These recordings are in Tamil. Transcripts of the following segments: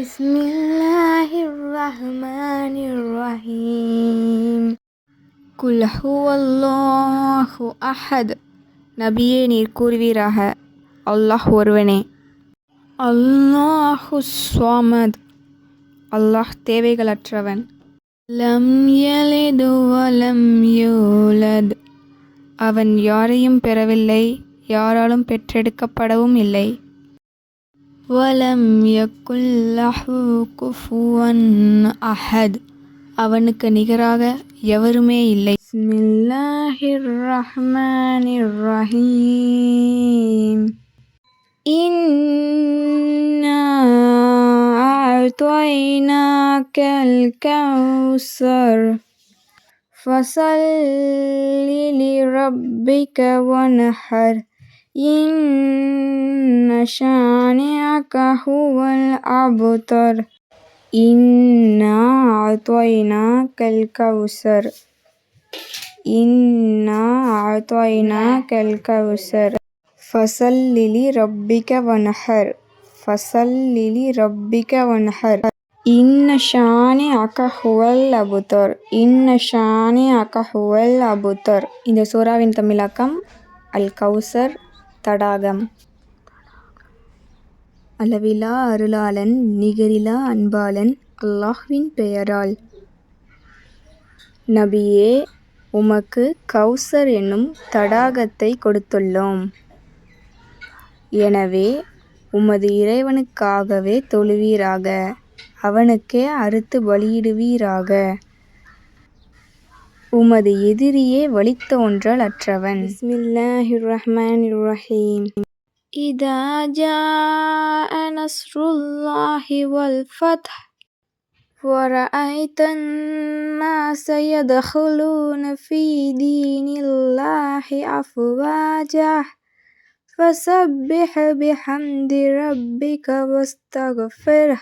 بسم الله الرحمن الرحيم குல் ஹுவல்லாஹு அஹத் நபியே நீர் கூறுவீராக அல்லாஹ் ஒருவனே அல்லாஹு ஸ்வாமத் அல்லாஹ் தேவைகளற்றவன் லம் யலிது வலம் யூலத் அவன் யாரையும் பெறவில்லை யாராலும் பெற்றெடுக்கப்படவும் இல்லை வலம் யக்குல்லஹு குஃபுவன் அஹத் அவனுக்கு நிகராக எவருமே இல்லை பிஸ்மில்லாஹிர் ரஹ்மானிர் ரஹீம் இன்னா அஅத்வைனாக்கல் கௌசர் فصل لربك وانحر إن شانئك هو الأبتر إنا أعطيناك الكوثر إنا أعطيناك الكوثر فصل لربك وانحر فصل لربك وانحر இன்ன ஷானி அக ஹுவல் அபுத்தர் இன்ன ஷானி அக ஹுவல் அபுத்தர் இந்த சூறாவின் தமிழாக்கம் அல் கௌசர் தடாகம். அளவிலா அருளாளன் நிகரிலா அன்பாளன் அல்லாஹ்வின் பெயரால். நபியே உமக்கு கௌசர் என்னும் தடாகத்தை கொடுத்துள்ளோம். எனவே உமது இறைவனுக்காகவே தொழுவீராக அவனுக்கே அறுத்து பலியிடுவீராக. உமது எதிரியே வழித்தோன்றல் அற்றவன் பிஸ்மில்லாஹிர் ரஹ்மானிர் ரஹீம் இதா ஜாஅ நஸ்ருல்லாஹி வல் ஃபத்ஹ் ورأيت الناس يدخلون في دين الله أفواجا فسبح بحمد ربك واستغفره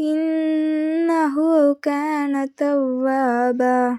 إنه كان توابا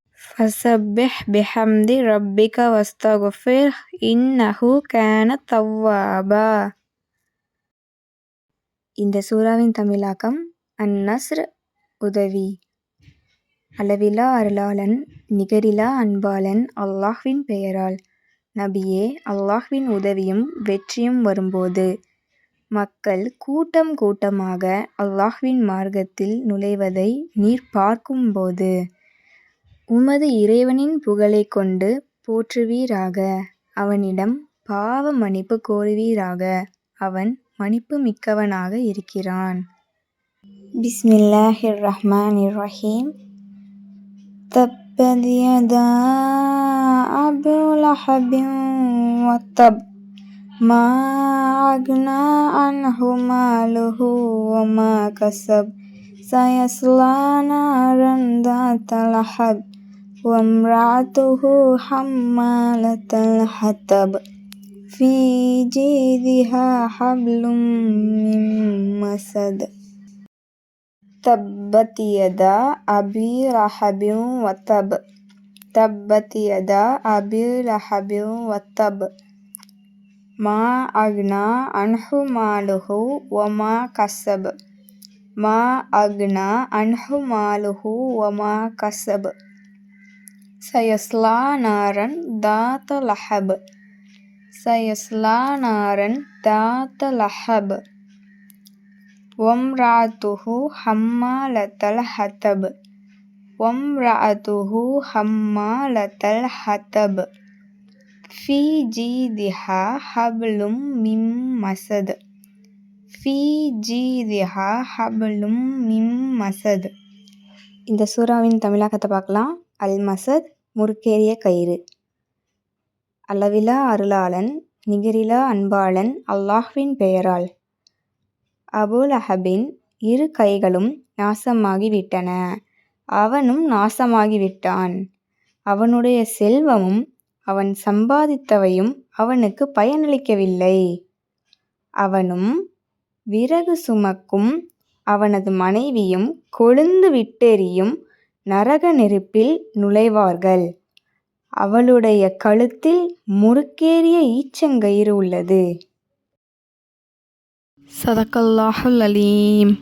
ஃபசப்பிஹ் பிஹம்தி ரப்பிக வஸ்தகுஃபிர் இன்னஹு கேன தவ்வாபா இந்த சூறாவின் தமிழாக்கம் அன் உதவி. அளவிலா அருளாளன் நிகரிலா அன்பாளன் அல்லாஹ்வின் பெயரால். நபியே அல்லாஹ்வின் உதவியும் வெற்றியும் வரும்போது. மக்கள் கூட்டம் கூட்டமாக அல்லாஹ்வின் மார்க்கத்தில் நுழைவதை நீர் பார்க்கும்போது. உமது இறைவனின் புகழைக் கொண்டு போற்றுவீராக. அவனிடம் பாவ மன்னிப்பு கோருவீராக. அவன் மன்னிப்பு மிக்கவனாக இருக்கிறான். பிஸ்மில்லாஹிர் ரஹ்மான் ரஹீம் தப்பதியதா யதா அபு லஹபின் வத்தப். மா அக்னா அன்ஹு மாலுஹு வமா கஸப் சயஸ்லா நாரன் தாத்த லஹப். وامرأته حمالة الحطب في جيدها حبل من مسد تبت يدا أبي لهب وتب تبت يدا أبي لهب وتب ما أغنى عنه ماله وما كسب ما أغنى عنه ماله وما كسب సయస్లా నారన్ దాత లహబ్ సయస్లా నారన్ దాత లహబ్ వమ్రాతుహు హమ్మాలతల్ హతబ్ వమ్రాతుహు హమ్మాలతల్ హతబ్ ఫీ జీదిహా హబ్లుం మిం మసద్ ஃபீ ஜீதிஹா ஹபலும் மிம் மசத் இந்த சூறாவின் தமிழாக்கத்தை பார்க்கலாம் அல்மசத் முறுக்கேறிய கயிறு. அளவிலா அருளாளன் நிகரிலா அன்பாளன் அல்லாஹ்வின் பெயரால். அபுல் அஹபின் இரு கைகளும் நாசமாகிவிட்டன. அவனும் நாசமாகிவிட்டான். அவனுடைய செல்வமும் அவன் சம்பாதித்தவையும் அவனுக்கு பயனளிக்கவில்லை. அவனும் விறகு சுமக்கும் அவனது மனைவியும் கொழுந்து விட்டெரியும் நரக நெருப்பில் நுழைவார்கள். அவளுடைய கழுத்தில் முறுக்கேறிய ஈச்சங்கயிறு உள்ளது. சதக்கல்லாஹுல் அலீம்.